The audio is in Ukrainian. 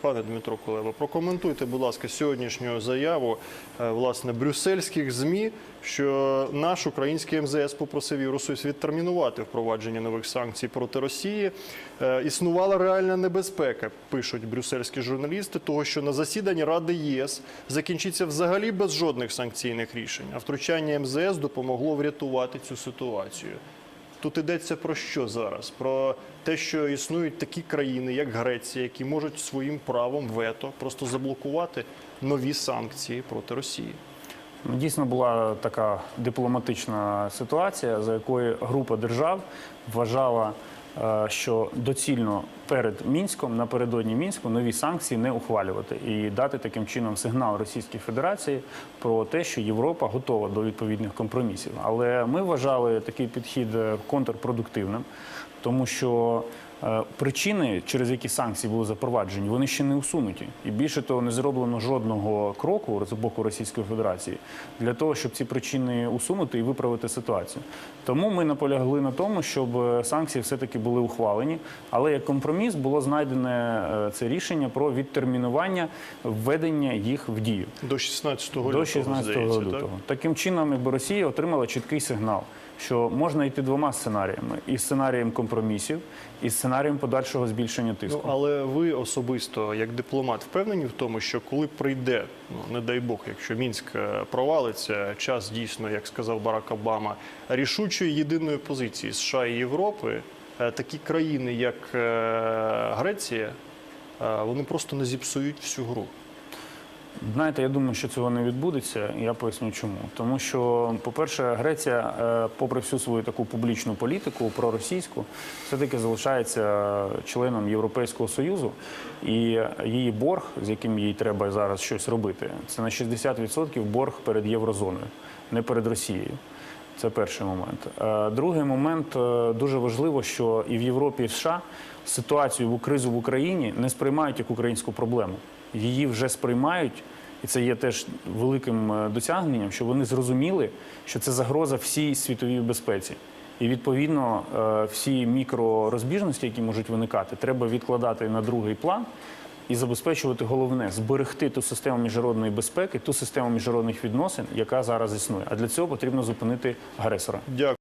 Пане Дмитро Кулеба, прокоментуйте, будь ласка, сьогоднішню заяву е, власне брюссельських змі, що наш український МЗС попросив Євросоюз відтермінувати впровадження нових санкцій проти Росії. Е, Існувала реальна небезпека, пишуть брюссельські журналісти, того, що на засіданні Ради ЄС закінчиться взагалі без жодних санкційних рішень. А втручання МЗС допомогло врятувати цю ситуацію. Тут йдеться про що зараз? Про те, що існують такі країни, як Греція, які можуть своїм правом вето просто заблокувати нові санкції проти Росії. Ну, Дійсно була така дипломатична ситуація, за якою група держав вважала, що доцільно перед мінськом напередодні мінську нові санкції не ухвалювати і дати таким чином сигнал Російській Федерації про те, що Європа готова до відповідних компромісів. Але ми вважали такий підхід е, контрпродуктивним, тому що е, причини, через які санкції були запроваджені, вони ще не усунуті. І більше того, не зроблено жодного кроку з боку Російської Федерації для того, щоб ці причини усунути і виправити ситуацію. Тому ми наполягли на тому, щоб е, санкції все-таки були ухвалені. Але як компроміс було знайдене е, це рішення про відтермінування введення їх в дію До 16 лютого, до 16 здається, лютого. Так? Таким чином, якби Росія отримала чіткий сигнал, що можна йти двома сценаріями: і сценарієм компромісів, і сценарієм подальшого збільшення тиску. Ну, але ви особисто, як дипломат, впевнені в тому, що коли прийде, ну не дай Бог, якщо Мінськ е, провалиться, час дійсно, як сказав Барак Обама, рішучої єдиної позиції США і Європи, е, такі країни, як е, Греція, вони просто не зіпсують всю гру. Знаєте, я думаю, що цього не відбудеться. і Я поясню, чому. Тому що, по-перше, Греція, е, попри всю свою таку публічну політику проросійську, все-таки залишається членом Європейського союзу, і її борг, з яким їй треба зараз щось робити, це на 60% борг перед єврозоною, не перед Росією. Це перший момент. Е, Другий момент е, дуже важливо, що і в Європі, і в США ситуацію в кризу в Україні не сприймають як українську проблему. Її вже сприймають, і це є теж великим е, досягненням, що вони зрозуміли, що це загроза всій світовій безпеці. І відповідно всі мікророзбіжності, які можуть виникати, треба відкладати на другий план і забезпечувати головне зберегти ту систему міжнародної безпеки, ту систему міжнародних відносин, яка зараз існує. А для цього потрібно зупинити агресора. Дякую.